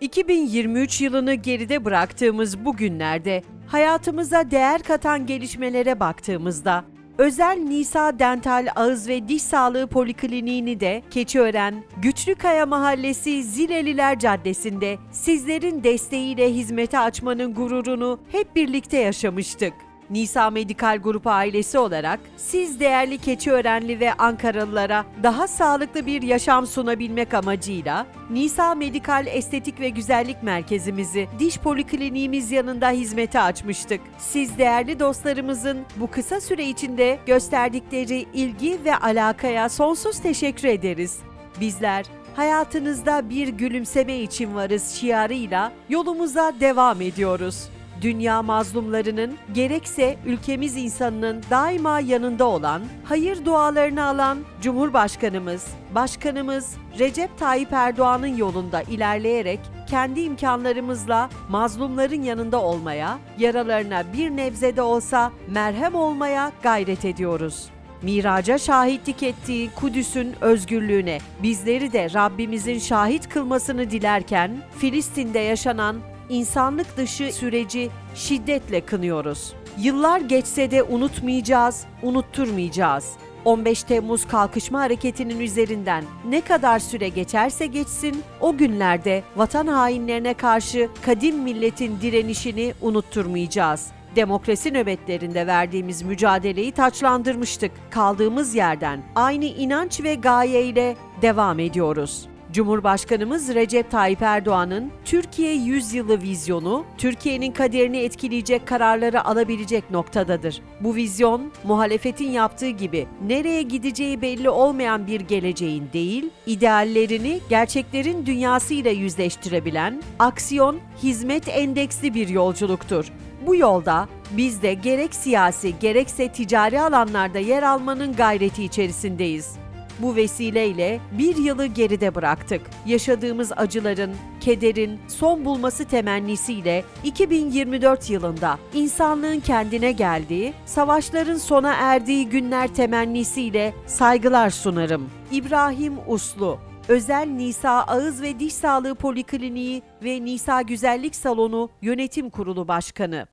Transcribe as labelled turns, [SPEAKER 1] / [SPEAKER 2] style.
[SPEAKER 1] 2023 yılını geride bıraktığımız bu günlerde hayatımıza değer katan gelişmelere baktığımızda Özel Nisa Dental Ağız ve Diş Sağlığı Polikliniğini de Keçiören, Güçlükaya Mahallesi Zileliler Caddesi'nde sizlerin desteğiyle hizmete açmanın gururunu hep birlikte yaşamıştık. Nisa Medikal Grup ailesi olarak siz değerli Keçiörenli ve Ankaralılara daha sağlıklı bir yaşam sunabilmek amacıyla Nisa Medikal Estetik ve Güzellik Merkezimizi diş polikliniğimiz yanında hizmete açmıştık. Siz değerli dostlarımızın bu kısa süre içinde gösterdikleri ilgi ve alakaya sonsuz teşekkür ederiz. Bizler hayatınızda bir gülümseme için varız şiarıyla yolumuza devam ediyoruz dünya mazlumlarının gerekse ülkemiz insanının daima yanında olan, hayır dualarını alan Cumhurbaşkanımız, Başkanımız Recep Tayyip Erdoğan'ın yolunda ilerleyerek kendi imkanlarımızla mazlumların yanında olmaya, yaralarına bir nebze de olsa merhem olmaya gayret ediyoruz. Miraca şahitlik ettiği Kudüs'ün özgürlüğüne bizleri de Rabbimizin şahit kılmasını dilerken Filistin'de yaşanan insanlık dışı süreci şiddetle kınıyoruz. Yıllar geçse de unutmayacağız, unutturmayacağız. 15 Temmuz kalkışma hareketinin üzerinden ne kadar süre geçerse geçsin o günlerde vatan hainlerine karşı kadim milletin direnişini unutturmayacağız. Demokrasi nöbetlerinde verdiğimiz mücadeleyi taçlandırmıştık. Kaldığımız yerden aynı inanç ve gayeyle devam ediyoruz. Cumhurbaşkanımız Recep Tayyip Erdoğan'ın Türkiye 100 yılı vizyonu, Türkiye'nin kaderini etkileyecek kararları alabilecek noktadadır. Bu vizyon, muhalefetin yaptığı gibi nereye gideceği belli olmayan bir geleceğin değil, ideallerini gerçeklerin dünyasıyla yüzleştirebilen, aksiyon, hizmet endeksli bir yolculuktur. Bu yolda biz de gerek siyasi gerekse ticari alanlarda yer almanın gayreti içerisindeyiz. Bu vesileyle bir yılı geride bıraktık. Yaşadığımız acıların, kederin son bulması temennisiyle 2024 yılında insanlığın kendine geldiği, savaşların sona erdiği günler temennisiyle saygılar sunarım. İbrahim Uslu Özel Nisa Ağız ve Diş Sağlığı Polikliniği ve Nisa Güzellik Salonu Yönetim Kurulu Başkanı